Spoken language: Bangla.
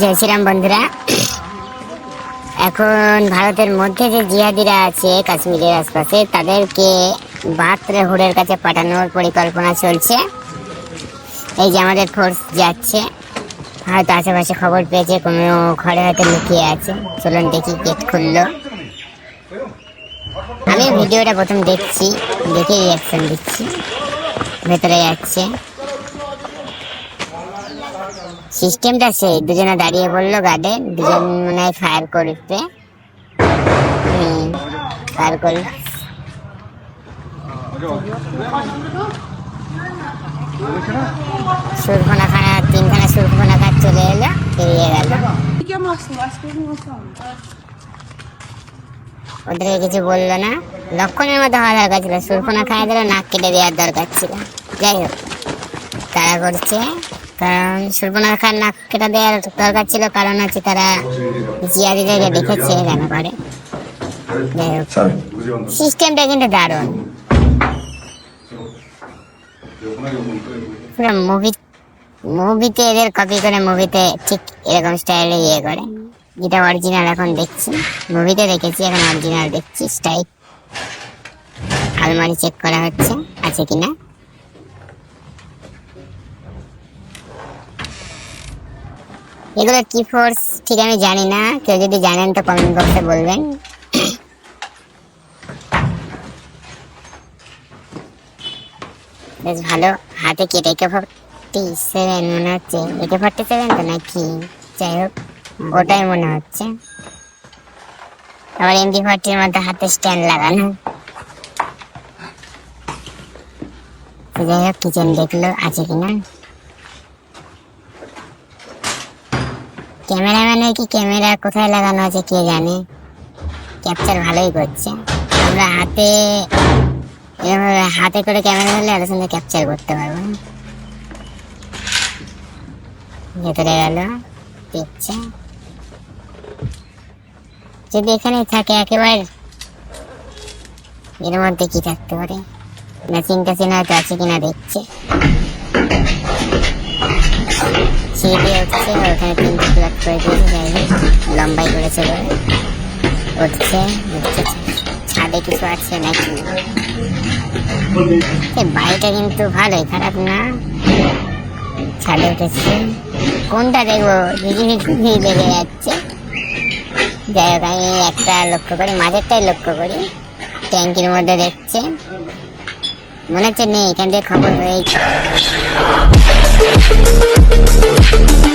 জয় শ্রীরাম বন্ধুরা। এখন ভারতের মধ্যে যে জিহাদিরা আছে, কাশ্মীরের আশপাশে, তাদেরকে বাহাত্তর হুডের কাছে পাঠানোর পরিকল্পনা চলছে। এই যে আমাদের ফোর্স যাচ্ছে, হয়তো আশেপাশে খবর পেয়েছে, কোনো ঘরে হয়তো লুকিয়ে আছে। চলুন দেখি গেট খুললো। আমি ভিডিওটা প্রথম দেখছি, দেখে রিয়াকশন দিচ্ছি। ভেতরে যাচ্ছে। সিস্টেমটা সেই, দুজনে দাঁড়িয়ে পড়ল গার্ডে, দুজন মনে হয় ফায়ার হুম, ফায়ার করল সুরফোনা খানা তিনখানা সুরফোনা কাজ চলে এলো, বেরিয়ে গেল. ওদেরকে কিছু বলল না। লক্ষণের মতো হওয়া দরকার ছিল সুরফোনা খাইয়ে দিল নাক কেটে দেওয়ার দরকার ছিল। যাই হোক, তারা করছে। কারণ সুরফোনা খার নাক কেটে দেওয়ার দরকার ছিল কারণ হচ্ছে তারা জিয়াদিদেরকে দেখেছে কেন করে? সিস্টেমটা কিন্তু দারুণ। মুভি মুভিতে এদের কপি করে মুভিতে ঠিক এরকম স্টাইলে ইয়ে করে। যেটা অরিজিনাল এখন দেখছি। মুভিতে দেখেছি এখন অরিজিনাল দেখছি। স্টাইল আলমারি চেক করা হচ্ছে আছে কিনা? এগুলো কি ফোর্স ঠিক আমি জানি না। কেউ যদি জানেন তো কমেন্ট বক্সে বলবেন। বেশ ভালো। হাতে কেটে একে ফর্টি সেভেন মনে হচ্ছে? একে ফর্টি সেভেন তো নাকি? যাই হোক, ওটাই মনে হচ্ছে। আবার এমডি ফর্টির মধ্যে হাতে স্ট্যান্ড লাগানো। যাই হোক কিচেন দেখল, আছে কিনা? ক্যামেরাম্যানের কি? ক্যামেরা কোথায় লাগানো আছে কে জানে? ক্যাপচার ভালোই করছে। আমরা হাতে, এভাবে হাতে করে ক্যামেরা ধরলে এত সুন্দর ক্যাপচার করতে পারব ভেতরে গেল, দেখছে। যদি এখানে থাকে একেবারে, এর মধ্যে কি থাকতে পারে? মেশিন টেশিন হয়তো আছে কিনা দেখছে। সিঁড়ি উঠছে ওখানে তিনটে প্লাট করে দিয়েছে যাই লম্বাই করেছে বলে উঠছে উঠছে। ছাদে কিছু আছে নাকি? এই বাড়িটা কিন্তু ভালোই, খারাপ না? ছাদে উঠেছে। কোনটা দেখব? ঝিঝি লেগে যাচ্ছে। যাই হোক, আমি একটা লক্ষ্য করি, মাঝেরটাই লক্ষ্য করি। ট্যাঙ্কির মধ্যে দেখছে। মনে হচ্ছে নেই, এখান থেকে খবর হয়েছে больше, больше, больше.